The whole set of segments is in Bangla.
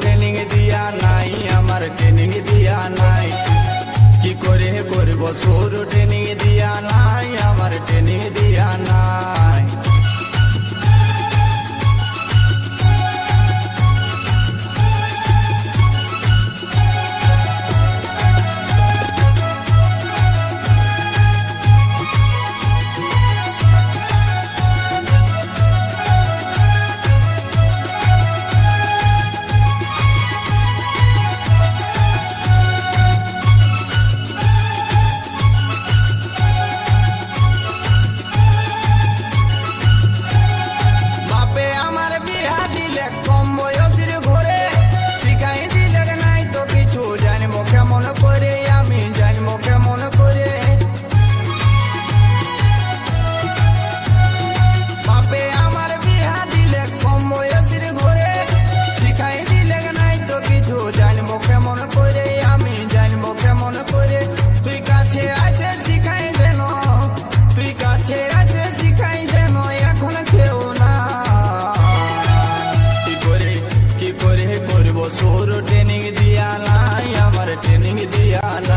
ট্রেনিং দিয়া নাই আমার ট্রেনিং দিয়া নাই। কি করে ট্রেনিং Diana.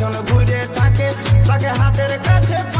লোকজন ঘুরে থাকে তাকে হাতের কাছে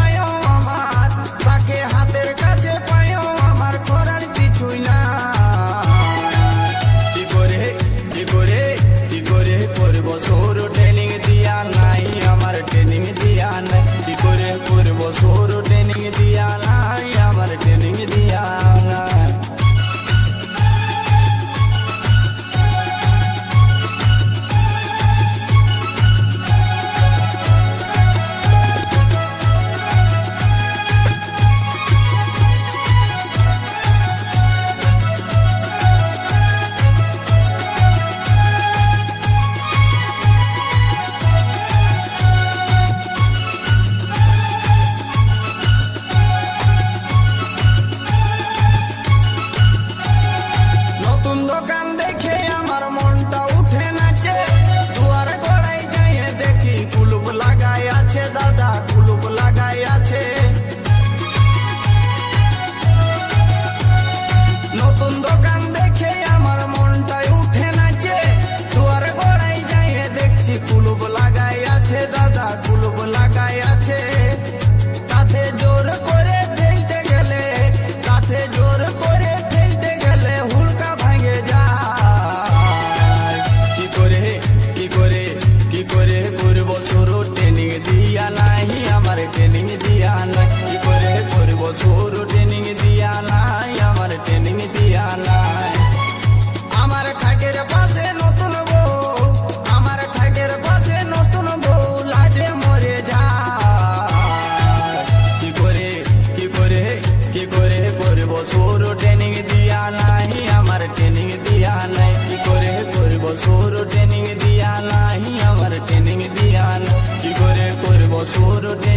লাগাই আছে। photo